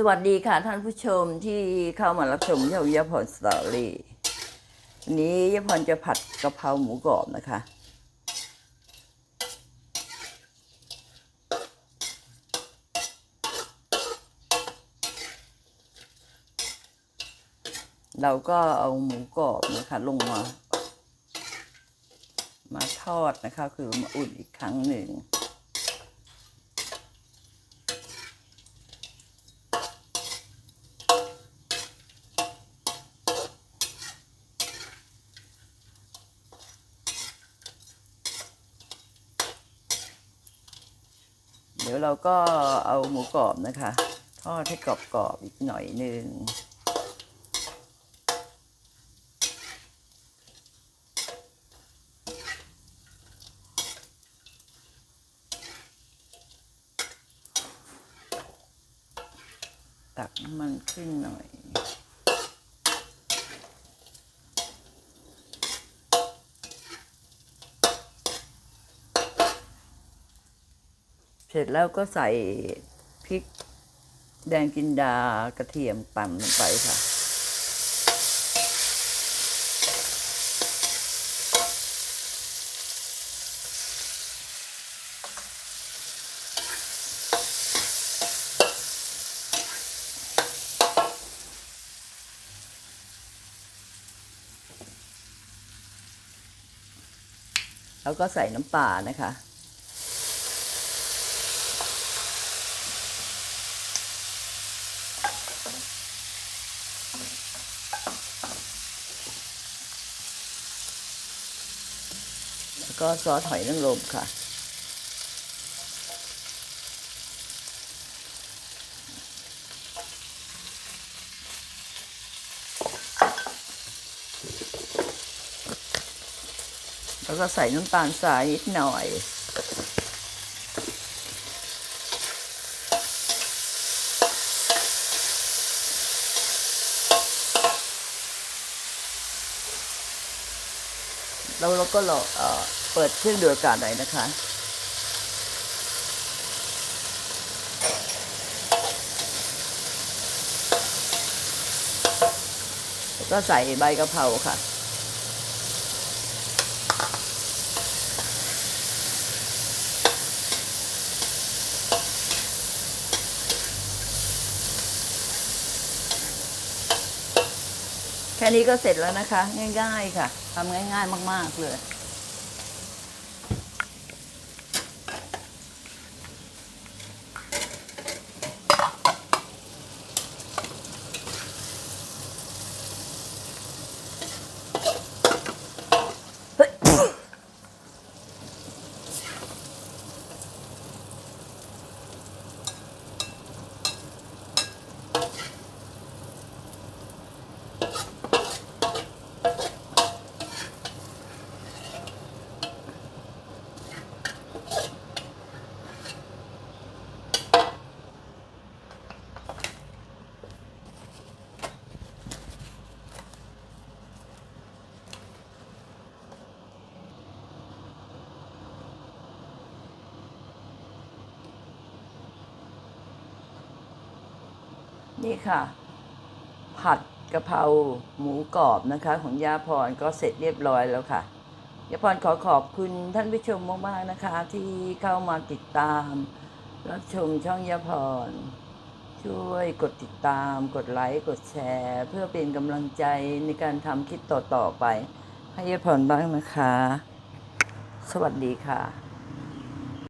สวัสดีค่ะท่านผู้ชมที่เข้ามารับชมเยาวยพรสตอรี่วันนี้ยายพรจะผัดกะเพราหมูกรอบนะคะ เราก็เอาหมูกรอบนะคะ ลงมา มาทอดนะคะ คือมาอุ่นอีกครั้งหนึ่ง ดี๋ยวเราก็เอาหมูกรอบนะคะ ทอดให้กรอบๆอีกหน่อยหนึ่งตักน้ำมันขึ้นหน่อย เสร็จแล้วก็ใส่พริกแดงกินดากระเทียมปั่นลงไปค่ะ แล้วก็ใส่น้ำปลานะคะ แล้วก็ซอสหอยนางรมค่ะ แล้วก็ใส่น้ำตาลทรายนิดหน่อยแล้วเราก็รอเอ่อ เปิดเครื่องดูดอากาศหน่อยนะคะ แล้วก็ใส่ใบกะเพราค่ะแค่นี้ก็เสร็จแล้วนะคะ ง่าย ๆ ค่ะทำง่าย ๆ มาก ๆ เลย นี่ค่ะ ผัดกะเพราหมูกรอบนะคะ ของยาพรก็เสร็จเรียบร้อยแล้วค่ะยาพรขอขอบคุณท่านผู้ชมมากๆนะคะ ที่เข้ามาติดตาม รับชมช่องยาพรช่วยกดติดตาม กดไลค์ กดแชร์ เพื่อเป็นกำลังใจในการทำคลิปต่อ ๆ ไป ให้ยาพรบ้างนะคะ สวัสดีค่ะ